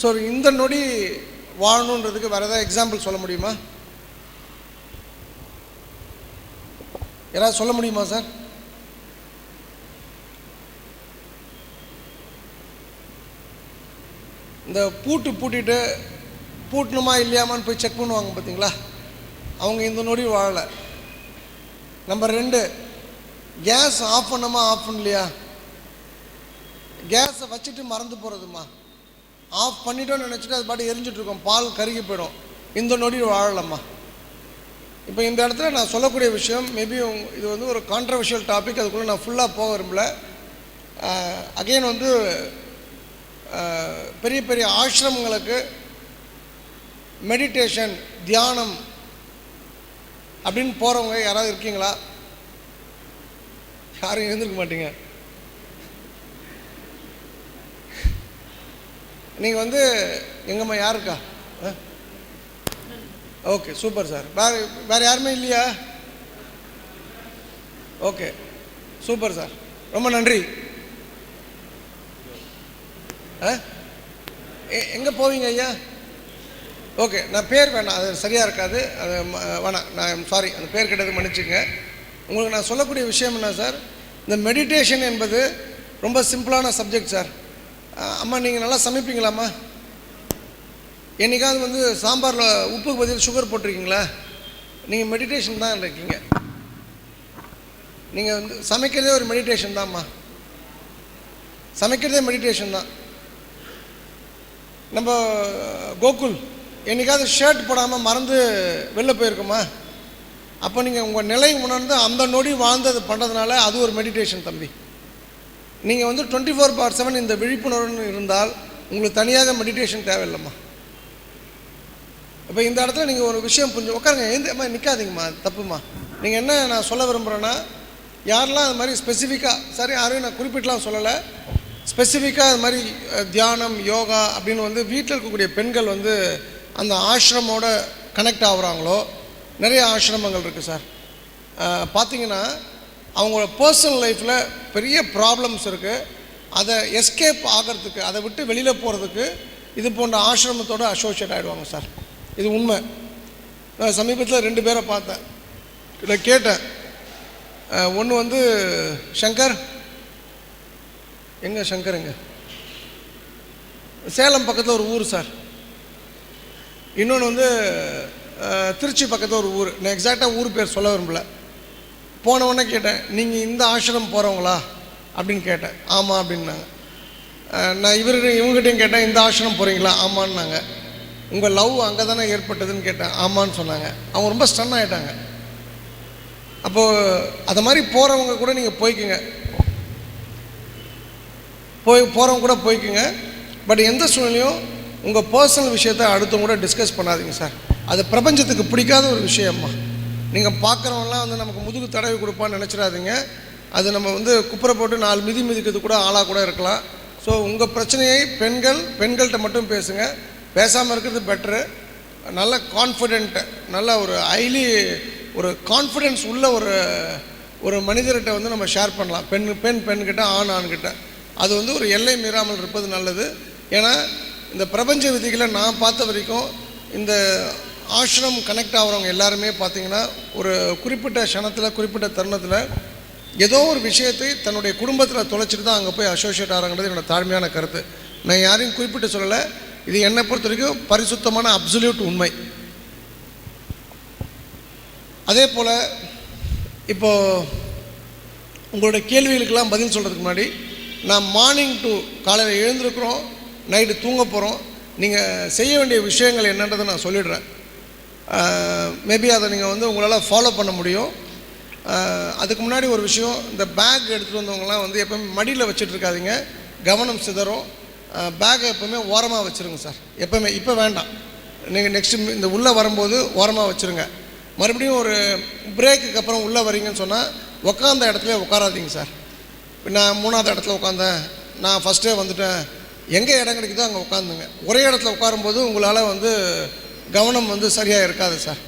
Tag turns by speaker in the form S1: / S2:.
S1: So இந்த நொடி வாழணுன்றதுக்கு வேறு ஏதாவது எக்ஸாம்பிள் சொல்ல முடியுமா? யாராவது சொல்ல முடியுமா சார் இந்த பூட்டு பூட்டிட்டு பூட்டணுமா இல்லையாமான்னு போய் செக் பண்ணுவாங்க பார்த்தீங்களா அவங்க இந்த நொடி வாழலை. நம்பர் ரெண்டு கேஸ் ஆஃப் பண்ணமா ஆஃப் பண்ணலையா? கேஸை வச்சுட்டு மறந்து போகிறதுமா ஆஃப் பண்ணிட்டோம்னு நினச்சிட்டு அது பாட்டு எரிஞ்சிட்ருக்கோம் பால் கருகி போயிடும். இந்த நொடி வாழலம்மா இப்போ இந்த இடத்துல நான் சொல்லக்கூடிய விஷயம் மேபி இது வந்து ஒரு கான்ட்ரவர்ஷியல் டாபிக் அதுக்குள்ளே நான் ஃபுல்லாக போக விரும்பல. அகைன் வந்து பெரிய பெரிய ஆசிரமங்களுக்கு மெடிடேஷன் தியானம் அப்படின்னு போகிறவங்க யாராவது இருக்கீங்களா? யாரும் இருந்திருக்க மாட்டீங்க. நீங்கள் வந்து எங்கம்மா யாருக்கா? Okay super sir. வேறு வேறு யாருமே இல்லையா? Okay super sir. ரொம்ப நன்றி. ஆ? எங்கே போவீங்க ஐயா? ஓகே நான் பேர் வேணாம் அது சரியாக இருக்காது. அது வேணாம் நான் சாரி அந்த பேர் கேட்டது மன்னிச்சுங்க உங்களுக்கு நான் சொல்லக்கூடிய விஷயம் என்ன சார்? இந்த மெடிடேஷன் என்பது ரொம்ப சிம்பிளான சப்ஜெக்ட் சார். அம்மா நீங்கள் நல்லா சமைப்பீங்களாம்மா? என்னைக்காவது வந்து சாம்பாரில் உப்புக்கு பதில் சுகர் போட்டிருக்கீங்களா? நீங்கள் மெடிடேஷன் தான் இருக்கீங்க. நீங்கள் வந்து சமைக்கிறதே ஒரு மெடிடேஷன் தான்மா. சமைக்கிறதே மெடிடேஷன் தான். நம்ம கோகுல் என்னைக்காவது ஷர்ட் போடாமல் மறந்து வெளில போயிருக்கோமா அப்போ நீங்கள் உங்கள் நிலை உணர்ந்து அந்த நொடி வாழ்ந்து அது பண்ணுறதுனால அது ஒரு மெடிடேஷன் தம்பி. நீங்கள் வந்து டுவெண்ட்டி ஃபோர் பார் செவன் இந்த விழிப்புணர்வுன்னு இருந்தால் உங்களுக்கு தனியாக மெடிடேஷன் தேவையில்லைம்மா. இப்போ இந்த இடத்துல நீங்கள் ஒரு விஷயம் புரிஞ்சு உட்காருங்க எந்தம்மா நிற்காதீங்கம்மா தப்புமா நீங்கள் என்ன நான் சொல்ல விரும்புகிறேன்னா யாரெல்லாம் அது மாதிரி ஸ்பெசிஃபிக்காக சரி யாரையும் நான் குறிப்பிட்டலாம் சொல்லலை ஸ்பெசிஃபிக்காக அது மாதிரி தியானம் யோகா அப்படின்னு வந்து வீட்டில் இருக்கக்கூடிய பெண்கள் வந்து அந்த ஆசிரமோட கனெக்ட் ஆகுறாங்களோ நிறைய ஆசிரமங்கள் இருக்குது சார். பார்த்தீங்கன்னா அவங்களோட பர்சனல் லைஃப்பில் பெரிய ப்ராப்ளம்ஸ் இருக்குது அதை எஸ்கேப் ஆகிறதுக்கு அதை விட்டு வெளியில் போகிறதுக்கு இது போன்ற ஆசிரமத்தோடு அசோசியேட் ஆகிடுவாங்க சார். இது உண்மை. நான் சமீபத்தில் ரெண்டு பேரை பார்த்தேன். இதை கேட்டேன். ஒன்று வந்து சங்கர். எங்கே சங்கர் எங்க சேலம் பக்கத்தில் ஒரு ஊர் சார். இன்னொன்று வந்து திருச்சி பக்கத்தில் ஒரு ஊர். நான் எக்ஸாக்டாக ஊர் பேர் சொல்ல விரும்பல. போனவொடனே கேட்டேன் நீங்கள் இந்த ஆசிரமம் போகிறவங்களா அப்படின்னு கேட்டேன். ஆமாம் அப்படின்னாங்க. நான் இவர் இவங்ககிட்டையும் கேட்டேன் இந்த ஆசிரமம் போகிறீங்களா ஆமான்னாங்க. உங்கள் லவ் அங்கே தானே ஏற்பட்டதுன்னு கேட்டேன். ஆமான்னு சொன்னாங்க. அவங்க ரொம்ப ஸ்டன் ஆகிட்டாங்க அப்போது அது மாதிரி போகிறவங்க கூட நீங்கள் போய்க்குங்க. போய் போகிறவங்க கூட போய்க்குங்க. பட் எந்த சூழ்நிலையும் உங்கள் பர்சனல் விஷயத்தை அடுத்தவங்க கூட டிஸ்கஸ் பண்ணாதீங்க சார். அது பிரபஞ்சத்துக்கு பிடிக்காத ஒரு விஷயம்மா. நீங்கள் பார்க்குறவங்களாம் வந்து நமக்கு முதுகு தடவி கொடுப்பான்னு நினச்சிடாதீங்க. அது நம்ம வந்து குப்புற போட்டு நாலு மிதி மிதிக்கிறது கூட ஆளாக கூட இருக்கலாம். ஸோ உங்கள் பிரச்சனையை பெண்கள் பெண்கள்கிட்ட மட்டும் பேசுங்க. பேசாமல் இருக்கிறது பெட்ரு நல்ல கான்ஃபிடென்ட்டு நல்ல ஒரு ஹைலி ஒரு கான்ஃபிடென்ஸ் உள்ள ஒரு ஒரு மனிதர்கிட்ட வந்து நம்ம ஷேர் பண்ணலாம். பெண் பெண் பெண்கிட்ட ஆண் ஆண்கிட்ட. அது வந்து ஒரு எல்லை மீறாமல் இருப்பது நல்லது. ஏன்னா இந்த பிரபஞ்ச விதிகளை நான் பார்த்த வரைக்கும் இந்த ஆசிரம் கனெக்ட் ஆகிறவங்க எல்லாருமே பார்த்தீங்கன்னா ஒரு குறிப்பிட்ட க்ஷணத்தில் குறிப்பிட்ட தருணத்தில் ஏதோ ஒரு விஷயத்தை தன்னுடைய குடும்பத்தில் தொலைச்சிட்டு தான் அங்கே போய் அசோசியேட் ஆகிறாங்கிறது என்னோட தாழ்மையான கருத்து. நான் யாரையும் குறிப்பிட்டு சொல்லலை. இது என்னை பொறுத்த வரைக்கும் பரிசுத்தமான அப்சல்யூட் உண்மை. அதே போல் இப்போது உங்களோட கேள்விகளுக்கெல்லாம் பதில் சொல்கிறதுக்கு முன்னாடி நான் மார்னிங் டு காலையில் எழுந்திருக்கிறோம் நைட்டு தூங்க போகிறோம் நீங்கள் செய்ய வேண்டிய விஷயங்கள் என்னன்றதை நான் சொல்லிடுறேன். மேபி அதை நீங்கள் வந்து உங்களால் ஃபாலோ பண்ண முடியும். அதுக்கு முன்னாடி ஒரு விஷயம் இந்த பேக் எடுத்துகிட்டு வந்தவங்கலாம் வந்து எப்போவுமே மடியில் வச்சுட்டு இருக்காதிங்க. கவனம் சிதறும். பேக்கை எப்போவுமே ஓரமாக வச்சுருங்க சார். எப்போவுமே இப்போ வேண்டாம். நீங்கள் நெக்ஸ்ட்டு இந்த உள்ளே வரும்போது ஓரமாக வச்சுருங்க. மறுபடியும் ஒரு பிரேக்குக்கு அப்புறம் உள்ளே வரீங்கன்னு சொன்னால் உட்காந்த இடத்துல உட்காராதீங்க சார். நான் மூணாவது இடத்துல உட்காந்தேன் நான் ஃபஸ்ட்டே வந்துட்டேன். எங்கே இடம் கிடைக்குதோ அங்கே உட்காந்துங்க ஒரே இடத்துல உட்காரும்போது உங்களால் வந்து கவனம் வந்து சரியாக இருக்காது சார்.